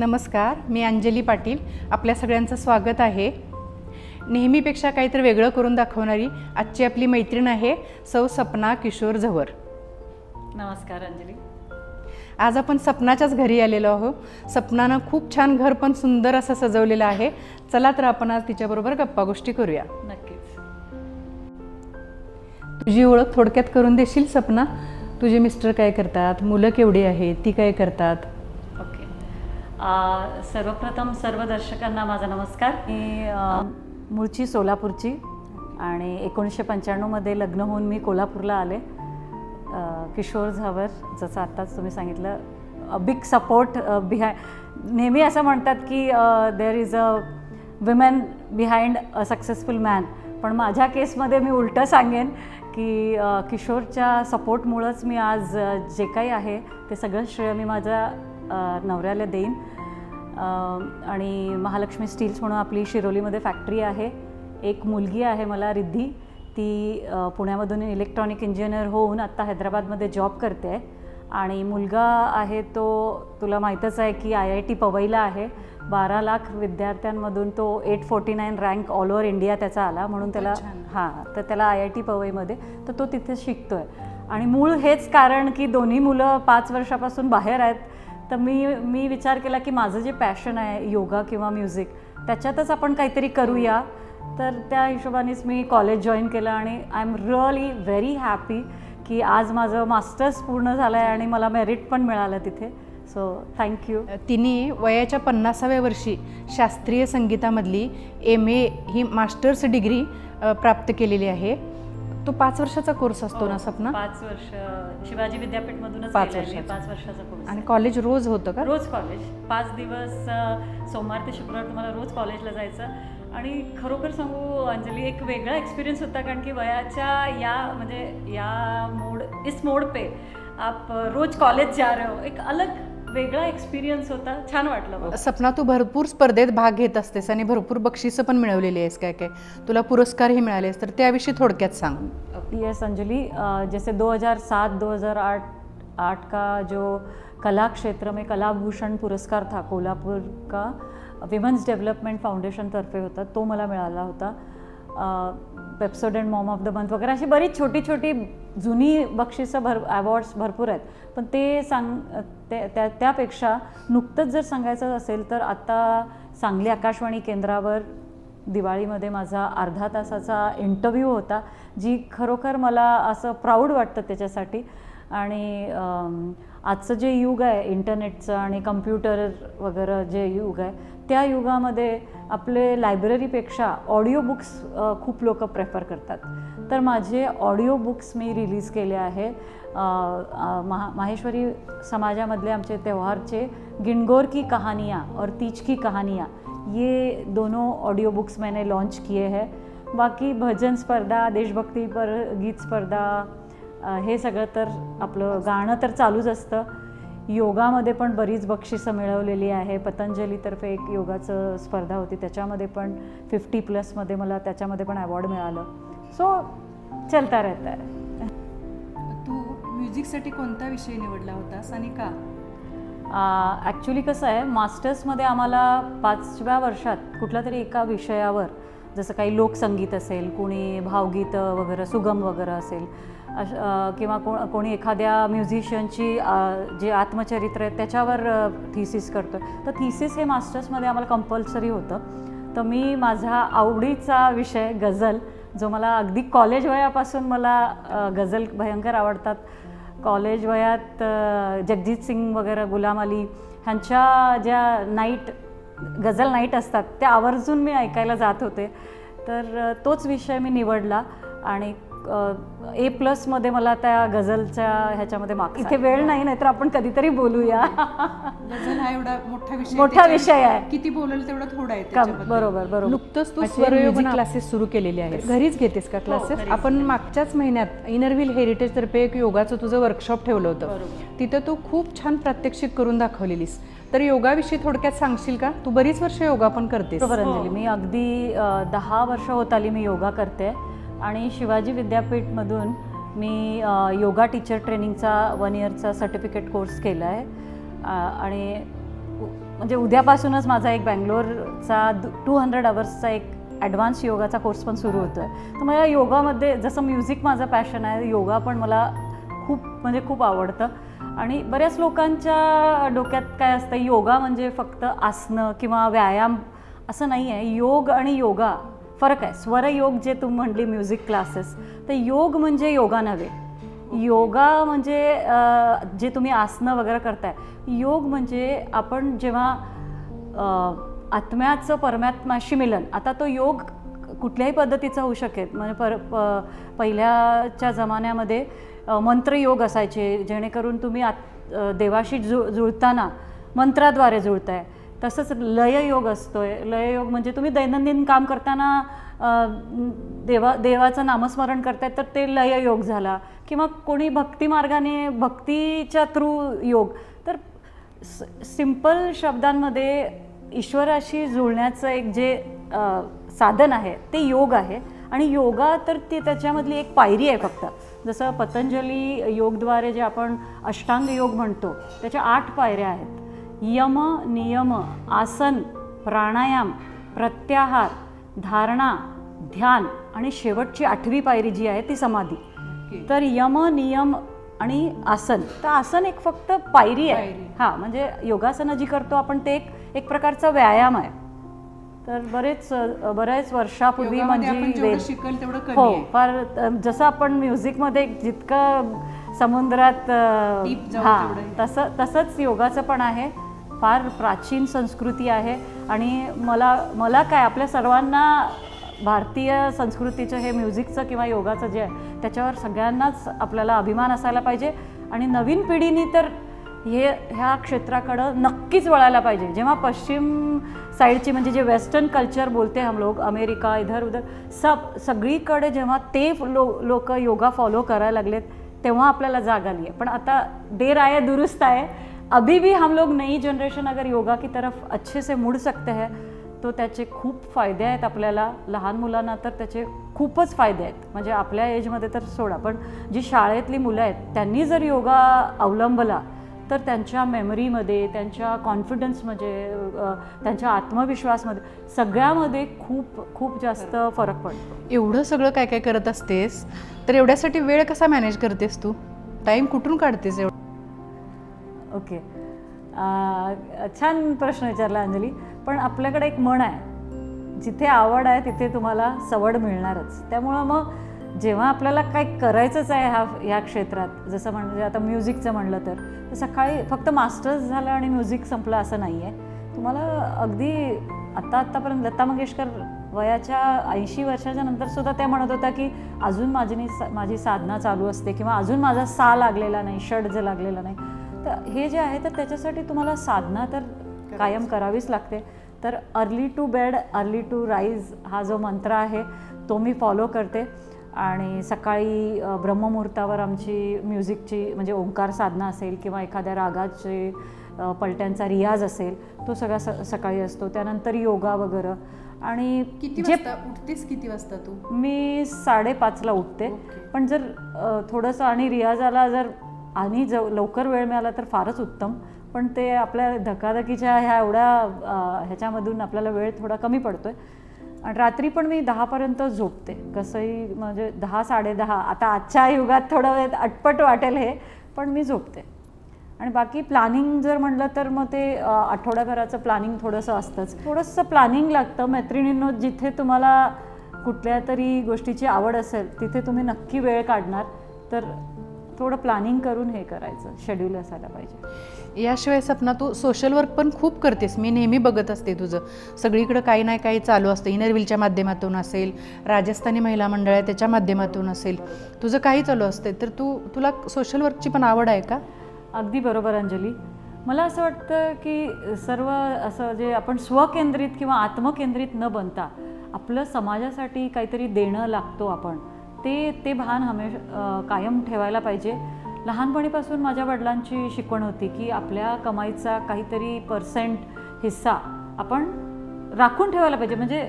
नमस्कार मी अंजली पाटील. आपल्या सगळ्यांचं स्वागत आहे. नेहमीपेक्षा काहीतरी वेगळं करून दाखवणारी आजची आपली मैत्रीण आहे सौ सपना किशोर झवर. नमस्कार अंजली. आज आपण सपनाच्याच घरी आलेलो आहोत. सपनानं खूप छान घर पण सुंदर असं सजवलेलं आहे. चला तर आपण आज तिच्याबरोबर गप्पा गोष्टी करूया. नक्कीच. तुझी ओळख थोडक्यात करून देशील सपना? तुझे मिस्टर काय करतात? मुलं केवढी आहेत? ती काय करतात? सर्वप्रथम सर्व दर्शकांना माझा नमस्कार. मी मूळची सोलापूरची आणि एकोणीसशे पंच्याण्णवमध्ये लग्न होऊन मी कोल्हापूरला आले. किशोर झावर जसं आत्ताच तुम्ही सांगितलं बिग सपोर्ट बिहाय नेहमी असं म्हणतात की there is a women behind a successful man पण माझ्या केसमध्ये मी उलटं सांगेन की किशोरच्या सपोर्टमुळंच मी आज जे काही आहे ते सगळं श्रेय मी माझ्या नवऱ्याला देईन. आणि महालक्ष्मी स्टील्स म्हणून आपली शिरोलीमध्ये फॅक्टरी आहे. एक मुलगी आहे मला रिद्धी. ती पुण्यामधून इलेक्ट्रॉनिक इंजिनियर होऊन आत्ता हैदराबादमध्ये जॉब करते आहे. आणि मुलगा आहे तो तुला माहीतच आहे की आय आय टी पवईला आहे. बारा लाख विद्यार्थ्यांमधून तो eight forty nine rank all over India त्याचा आला. म्हणून त्याला. हां तर त्याला आय आय टी पवईमध्ये तर तो तिथे शिकतो आहे आणि मूळ हेच कारण की दोन्ही मुलं पाच वर्षापासून बाहेर आहेत. तर मी मी विचार केला की माझं जे पॅशन आहे योगा किंवा म्युझिक त्याच्यातच आपण काहीतरी करूया. तर त्या हिशोबानेच मी कॉलेज जॉईन केलं आणि I am really very happy की आज माझं मास्टर्स पूर्ण झालं आहे आणि मला मेरिट पण मिळालं तिथे. सो थँक्यू तिने वयाच्या पन्नासाव्या वर्षी शास्त्रीय संगीतामधली एम ए ही मास्टर्स डिग्री प्राप्त केलेली आहे. तो पाच वर्षाचा कोर्स असतो ना सपना? पाच वर्ष. शिवाजी विद्यापीठमधूनच पाच केलंय मी, वर्षाचा. पाच वर्षाचा कोर्स आणि कॉलेज रोज होतं का? रोज कॉलेज पाच दिवस सोमवार ते शुक्रवार तुम्हाला रोज कॉलेजला जायचं. आणि खरोखर सांगू अंजली एक वेगळा एक्सपिरियन्स होता कारण की वयाच्या या म्हणजे या मोड इस मोड पे आप रोज कॉलेज जा रहे हो. एक अलग वेगळा एक्सपिरियन्स होता. छान वाटलं सपना तू भरपूर स्पर्धेत भाग घेत असतेस आणि भरपूर बक्षिसं पण मिळवलेली आहेस काय काय. तुला पुरस्कारही मिळाले आहेत तर त्याविषयी थोडक्यात सांग. यस अंजलि. अ, जैसे 2007 2008 आठ का जो कला क्षेत्र में कलाभूषण पुरस्कार था कोल्हापुर का विमेन्स डेव्हलपमेंट फाउंडेशन तर्फे होता तो मला मिळाला होता. Pepsodent mom of the month वगैरे अशी बरीच छोटी छोटी जुनी बक्षिसं भर अवॉर्ड्स भरपूर आहेत. पण ते सांग ते त्या त्यापेक्षा नुकतंच जर सांगायचं असेल तर आत्ता सांगली आकाशवाणी केंद्रावर दिवाळीमध्ये माझा अर्धा तासाचा इंटरव्ह्यू होता जी खरोखर मला असं प्राऊड वाटतं त्याच्यासाठी. आणि आजचं जे युग आहे इंटरनेटचं आणि कम्प्युटर वगैरे जे युग आहे त्या युगामध्ये आपले लायब्ररीपेक्षा ऑडिओ बुक्स खूप लोक प्रेफर करतात. तर माझे ऑडिओ बुक्स मी रिलीज केले आहे महा माहेश्वरी समाजामधले आमचे त्योहारचे गिणगोर की कहानियाँ और तीज की कहानियाँ ये दोनों ऑडियो बुक्स मैंने लॉन्च किए हैं. बाकी भजन स्पर्धा देशभक्ती पर गीत स्पर्धा हे सगळं तर आपलं गाणं तर चालूच असतं. योगामध्ये पण बरीच बक्षिसं मिळवलेली आहे. पतंजलीतर्फे एक योगाचं स्पर्धा होती त्याच्यामध्ये पण फिफ्टी प्लसमध्ये मला त्याच्यामध्ये पण अवॉर्ड मिळालं. सो चलता रहता है। तू म्युझिकसाठी कोणता विषय निवडला होतास आणि का? ॲक्च्युली कसं आहे मास्टर्समध्ये आम्हाला पाचव्या वर्षात कुठल्या तरी एका विषयावर जसं काही लोकसंगीत असेल कोणी भावगीतं वगैरे सुगम वगैरे असेल अश किंवा को कोणी एखाद्या म्युझिशियनची जे आत्मचरित्र आहे त्याच्यावर थिसिस करतो तर थिसिस हे मास्टर्समध्ये आम्हाला कंपल्सरी होतं. तर मी माझा आवडीचा विषय गझल जो मला अगदी कॉलेज वयापासून मला गझल भयंकर आवडतात. कॉलेज वयात जगजीत जगजित सिंग वगैरे गुलाम अली ह्यांच्या ज्या नाईट गझल नाईट असतात त्या आवर्जून मी ऐकायला जात होते. तर तोच विषय मी निवडला आणि ए प्लसमध्ये मला त्या गझलच्या ह्याच्यामध्ये मार्क्स इथे वेळ नाही नाहीतर आपण कधीतरी बोलूया. गझल हा एवढा मोठा विषय मोठा विषय आहे. किती बोलेल तेवढं थोडं आहे. बरोबर, बरोबर. नुकतंच तू स्वरयोगन music क्लासेस सुरू केलेले आहेत. घरीच घेतेस का क्लासेस घरीच आपण मागच्याच महिन्यात इनरव्हिल हेरिटेज तर्फे एक योगाचं तुझं वर्कशॉप ठेवलं होतं. तिथं तू खूप छान प्रात्यक्षिक करून दाखवलेलीस. तर योगाविषयी थोडक्यात सांगशील का? तू बरीच वर्ष योगा पण करतेस. बरोबर अंजली मी अगदी दहा वर्ष होत आली मी योगा करते. आणि शिवाजी विद्यापीठमधून मी योगा टीचर ट्रेनिंगचा वन इयरचा सर्टिफिकेट कोर्स केला आहे आणि म्हणजे उद्यापासूनच माझा एक बँगलोरचा टू हंड्रेड अवर्सचा एक ॲडव्हान्स योगाचा कोर्स पण सुरू होतो आहे तर मला योगामध्ये जसं म्युझिक माझं पॅशन आहे योगा पण मला खूप म्हणजे खूप आवडतं. आणि बऱ्याच लोकांच्या डोक्यात काय असतं योगा म्हणजे फक्त आसनं किंवा व्यायाम असं नाही आहे योग आणि योगा फरक आहे. स्वरयोग जे तुम्ही म्हणली म्युझिक क्लासेस तर योग म्हणजे योगा नव्हे. योगा म्हणजे जे तुम्ही आसनं वगैरे करताय योग म्हणजे आपण जेव्हा आत्म्याचं परमात्माशी मिलन आता तो योग कुठल्याही पद्धतीचा होऊ शकेल. म्हणजे पर प पहिल्याच्या जमान्यामध्ये मंत्रयोग असायचे जेणेकरून तुम्ही आत देवाशी जु जुळताना मंत्राद्वारे जुळताय. तसंच लययोग असतोय. लययोग म्हणजे तुम्ही दैनंदिन काम करताना देवा देवाचं नामस्मरण करताय तर ते लययोग झाला. किंवा कोणी भक्ती मार्गाने भक्तीच्या थ्रू योग. तर सिंपल शब्दांमध्ये ईश्वराशी जुळण्याचं एक जे साधन आहे ते योग आहे. आणि योगा तर ती त्याच्यामधली एक पायरी आहे फक्त. जसं पतंजली योगद्वारे जे आपण अष्टांग योग म्हणतो त्याच्या आठ पायऱ्या आहेत. यम नियम आसन प्राणायाम प्रत्याहार धारणा ध्यान आणि शेवटची आठवी पायरी जी आहे ती समाधी तर यम नियम आणि आसन तर आसन एक फक्त पायरी आहे. हा म्हणजे योगासनं जी करतो आपण ते एक एक प्रकारचा व्यायाम आहे तर बरेच बऱ्याच वर्षापूर्वी म्हणजे हो. फार जसं आपण म्युझिकमध्ये जितकं समुद्रात हा. तसं तसंच योगाचं पण आहे फार प्राचीन संस्कृती आहे आणि मला मला काय आपल्या सर्वांना भारतीय संस्कृतीचं हे म्युझिकचं किंवा योगाचं जे आहे त्याच्यावर सगळ्यांनाच आपल्याला अभिमान असायला पाहिजे. आणि नवीन पिढीने तर हे ह्या क्षेत्राकडं नक्कीच वळायला पाहिजे. जेव्हा पश्चिम साईडची म्हणजे जे वेस्टर्न कल्चर बोलते हम लोग अमेरिका इधर उधर सब सगळीकडे जेव्हा ते लो लोक योगा फॉलो करायला लागलेत तेव्हा आपल्याला जाग आली आहे पण आता देर आहे दुरुस्त आहे अभी भी हम लोग नई जनरेशन अगर योगा की तरफ अच्छे से मुड़ सकते हैं तो त्याचे खूप फायदे आहेत आपल्याला. लहान मुलांना तर त्याचे खूपच फायदे आहेत. म्हणजे आपल्या एजमध्ये तर सोडा पण जी शाळेतली मुलं आहेत त्यांनी जर योगा अवलंबला तर त्यांच्या मेमरीमध्ये त्यांच्या कॉन्फिडन्समध्ये त्यांच्या आत्मविश्वासमध्ये सगळ्यामध्ये खूप खूप जास्त फरक पडतो. एवढं सगळं काय काय करत असतेस? तर एवढ्यासाठी वेळ कसा मॅनेज करतेस तू? टाईम कुठून काढतेस एवढं? ओके. छान प्रश्न विचारला अंजली. पण आपल्याकडे एक म्हण आहे. जिथे आवड आहे तिथे तुम्हाला सवड मिळणारच. त्यामुळं मग जेव्हा आपल्याला काही करायचंच आहे ह्या ह्या क्षेत्रात जसं म्हणजे आता म्युझिकचं म्हणलं तर सकाळी फक्त मास्टर्स झालं आणि म्युझिक संपलं असं नाही आहे तुम्हाला अगदी आत्ता आत्तापर्यंत लता मंगेशकर वयाच्या ऐंशी वर्षाच्या नंतर सुद्धा त्या म्हणत होत्या की अजून माझी सा, माझी साधना चालू असते किंवा अजून माझा सा लागलेला नाही षड जे लागलेला नाही. तर हे जे आहे तर त्याच्यासाठी तुम्हाला साधना तर कायम करावीच लागते. तर early to bed early to rise हा जो मंत्र आहे तो मी फॉलो करते. आणि सकाळी ब्रह्ममुहूर्तावर आमची म्युझिकची म्हणजे ओंकार साधना असेल किंवा एखाद्या रागाचे पलट्यांचा रियाज असेल तो सगळा स सकाळी असतो. त्यानंतर योगा वगैरे. आणि किती जे वाजता? उठतेस किती वाजता तू? मी साडेपाचला उठते. पण जर थोडंसं आणि रियाजाला जर आणि जव लवकर वेळ मिळाला तर फारच उत्तम. पण ते आपल्या धकाधकीच्या ह्या एवढ्या ह्याच्यामधून आपल्याला वेळ थोडा कमी पडतोय. आणि रात्री पण मी दहापर्यंत झोपते. कसंही म्हणजे दहा साडेदहा आता आजच्या युगात थोडं वेळ अटपट वाटेल हे पण मी झोपते. आणि बाकी प्लॅनिंग जर म्हणलं तर मग ते आठवड्याभराचं प्लॅनिंग थोडंसं असतंच. थोडंसं प्लॅनिंग लागतं. मैत्रिणींनो जिथे तुम्हाला कुठल्या तरी गोष्टीची आवड असेल तिथे तुम्ही नक्की वेळ काढणार. तर थोडं प्लॅनिंग करून हे करायचं शेड्यूल असायला पाहिजे. याशिवाय सपना तू सोशल वर्क पण खूप करतेस. मी नेहमी बघत असते तुझं. सगळीकडं काही ना काही चालू असतं. इनरविलच्या माध्यमातून असेल राजस्थानी महिला मंडळ आहे त्याच्या माध्यमातून असेल. तुझं काही चालू असते तर तू तुला सोशल वर्कची पण आवड आहे का? अगदी बरोबर अंजली. मला असं वाटतं की सर्व असं जे आपण स्वकेंद्रित किंवा आत्मकेंद्रित न बनता आपलं समाजासाठी काहीतरी देणं लागतो आपण. ते ते भान हमेश कायम ठेवायला पाहिजे. लहानपणीपासून माझ्या वडिलांची शिकवण होती की आपल्या कमाईचा काहीतरी पर्सेंट हिस्सा आपण राखून ठेवायला पाहिजे. म्हणजे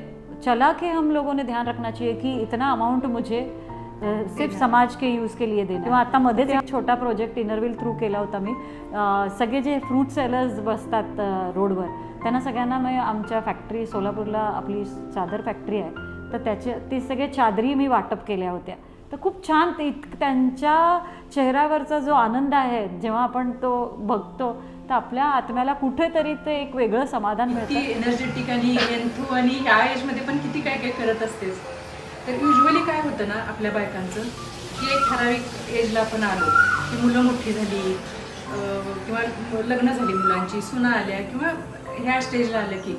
चला के हम लोगों ने ध्यान रखना चाहिए कि इतना अमाउंट मुझे सिर्फ समाज के यूज के लिए देणं किंवा आता मध्येच एक छोटा प्रोजेक्ट इनरविल थ्रू केला होता मी. सगळे जे फ्रूट सेलर्स बसतात रोडवर त्यांना सगळ्यांना मी आमच्या फॅक्टरी सोलापूरला आपली चादर फॅक्टरी आहे. तर त्याचे ते सगळे चादरी मी वाटप केल्या होत्या. तर खूप छान ते त्यांच्या चेहऱ्यावरचा जो आनंद आहे जेव्हा आपण तो बघतो तर आपल्या आत्म्याला कुठेतरी ते एक वेगळं समाधान मिळतं. एनर्जेटिक आणि एनथू आणि ह्या एजमध्ये पण किती काय काय करत असतेस. तर युजली काय होतं ना आपल्या बायकांचं की एक ठराविक एजला आपण आलो की मुलं मोठी झाली किंवा लग्न झाली मुलांची सुना आल्या किंवा ह्या स्टेजला आलं की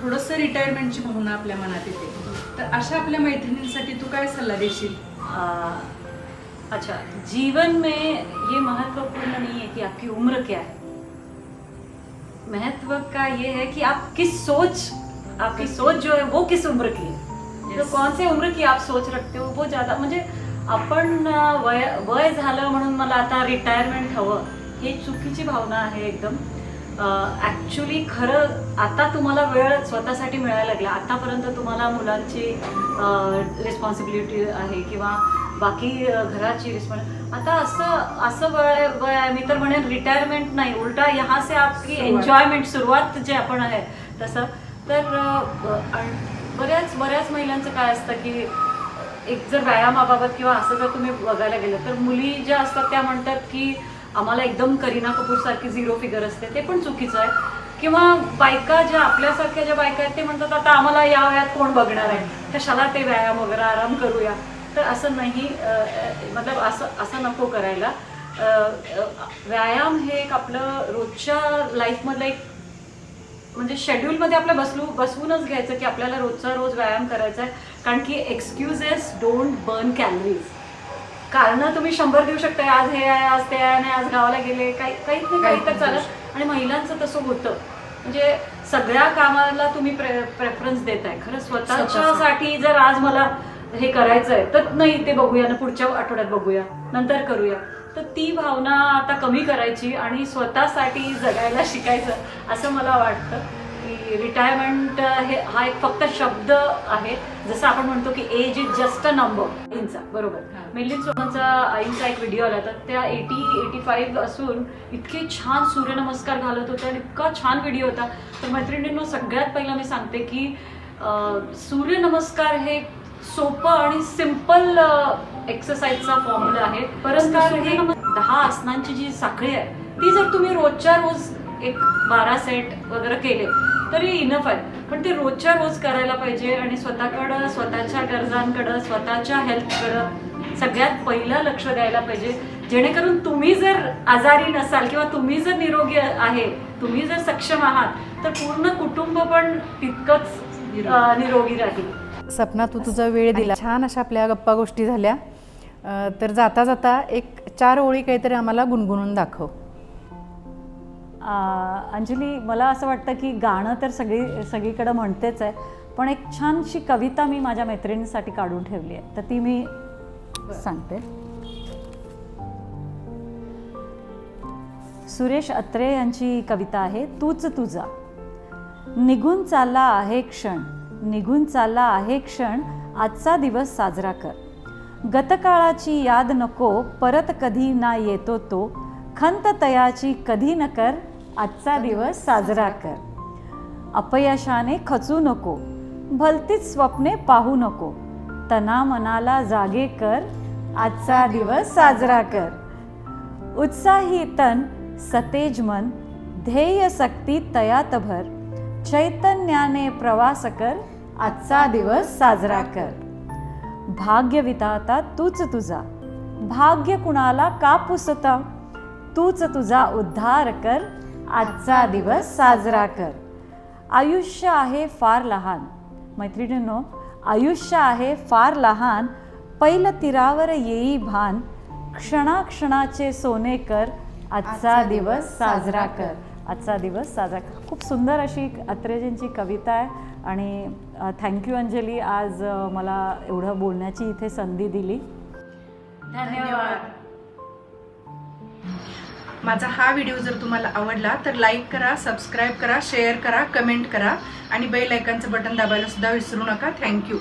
थोडंसं रिटायरमेंटची भावना आपल्या मनात येते. तर अशा आपल्या मैत्रिणींसाठी तू काय सल्ला देशील? अच्छा जीवन में ये महत्त्वपूर्ण नहीं है कि आपकी उम्र क्या है। महत्त्व का ये है कि आप किस सोच आपकी सोच जो है वो किस उम्र की है। तो Yes. कौन से उम्र की आप सोच रखते हो वो ज्यादा म्हणजे आपण वय वय झालं म्हणून मला आता रिटायरमेंट हवं हे चुकीची भावना आहे एकदम। ॲक्च्युली खरं आता तुम्हाला वेळ स्वतःसाठी मिळायला लागला. आतापर्यंत तुम्हाला मुलांची रिस्पॉन्सिबिलिटी आहे किंवा बाकी घराची रिस्पॉन्स आता असं असं वय वय आहे. मी तर म्हणेन रिटायरमेंट नाही उलटा यहाँ से आपकी सुरुवात. एन्जॉयमेंट सुरुवात जे आपण आहे तसं. तर बऱ्याच बऱ्याच महिलांचं काय असतं की एक जर व्यायामाबाबत किंवा असं जर तुम्ही बघायला गेलं तर मुली ज्या असतात त्या म्हणतात की आम्हाला एकदम करीना कपूर सारखी झिरो फिगर असते ते पण चुकीचं आहे. किंवा बायका ज्या आपल्यासारख्या ज्या बायका आहेत ते म्हणतात आता आम्हाला या वयात कोण बघणार आहे? कशाला ते व्यायाम वगैरे आराम करूया? तर असं नाही मतलब असं असं नको करायला. व्यायाम हे एक आपलं रोजच्या लाईफमधलं एक म्हणजे शेड्यूलमध्ये आपल्या बसलू बसवूनच घ्यायचं की आपल्याला रोजचा रोज व्यायाम करायचा आहे. कारण की एक्सक्युजेस डोंट बर्न कॅलरीज कारणं तुम्ही शंभर देऊ शकता आज हे आहे आज ते आहे आणि आज गावाला गेले काही काहीच नाही काही तर चालत. आणि महिलांचं तसं होतं. म्हणजे सगळ्या कामाला तुम्ही प्रे प्रेफरन्स देत आहे खरं स्वतःच्यासाठी जर आज मला हे करायचं आहे तर नाही ते बघूया ना पुढच्या आठवड्यात बघूया. नंतर करूया. तर ती भावना आता कमी करायची आणि स्वतःसाठी जगायला शिकायचं असं मला वाटतं. की रिटायरमेंट हे हा एक फक्त शब्द आहे. जसं आपण म्हणतो की age is just a number आईंचा बरोबर. मिलिंद सोमनचा आईंचा एक व्हिडिओ आला तर त्या एटी एटी फाईव्ह असून इतके छान सूर्यनमस्कार घालत होत्या आणि इतका छान व्हिडिओ होता. तर मैत्रिणींनो सगळ्यात पहिला मी सांगते की सूर्यनमस्कार हे सोपं आणि सिंपल एक्सरसाइजचा फॉर्म्युला आहे. परंतु हे दहा आसनांची जी साखळी आहे ती जर तुम्ही रोजच्या रोज एक बारा सेट वगैरे केले तरी इनफ आहे. पण ते रोजच्या रोज करायला पाहिजे आणि स्वतःकडं स्वतःच्या गरजांकडं स्वतःच्या हेल्थकडं सगळ्यात पहिलं लक्ष द्यायला पाहिजे. जेणेकरून तुम्ही जर आजारी नसाल किंवा तुम्ही जर निरोगी आहे तुम्ही जर सक्षम आहात तर पूर्ण कुटुंब पण तितकंच निरोगी राहील. सपना तू तुझा वेळ दिला. छान अशा आपल्या गप्पा गोष्टी झाल्या. तर जाता जाता एक चार ओळी काहीतरी आम्हाला गुणगुणून दाखव. अंजली मला असं वाटतं की गाणं तर सगळी सगळीकडं म्हणतेच आहे पण एक छानशी कविता मी माझ्या मैत्रिणीसाठी काढून ठेवली आहे. तर ती मी सांगते. सुरेश अत्रे यांची कविता आहे तूच तुझा. निघून चालला आहे क्षण निघून चालला आहे क्षण आजचा दिवस साजरा कर. गतकाळाची याद नको परत कधी ना येतो तो. खंत तयाची कधी न कर आजचा दिवस साजरा कर. अपयशाने खचू नको भलतीच स्वप्ने पाहू नको. तना मनाला जागे कर आजचा दिवस साजरा कर. उत्साही तन सतेज मन ध्येय सक्ती तयात भर चैतन्याने प्रवास कर आजचा दिवस साजरा कर. भाग्य विधाता तूच तुझा भाग्य कुणाला का पुसता? तूच तुझा उद्धार कर आजचा दिवस साजरा कर. आयुष्य आहे फार लहान. मैत्रिणींनो आयुष्य आहे फार लहान. पैल तीरावर येई भान. क्षणाक्षणाचे सोने कर. आजचा दिवस साजरा कर. आजचा दिवस साजरा कर. खूप सुंदर अशी एक अत्रेजींची कविता आहे आणि थँक्यू अंजली आज मला एवढं बोलण्याची इथे संधी दिली. धन्यवाद. माझा हा व्हिडिओ जर तुम्हाला आवडला तर लाईक करा सबस्क्राईब करा शेअर करा कमेंट करा आणि बेल आयकॉनचं बटन दाबायला सुद्धा विसरू नका. थँक्यू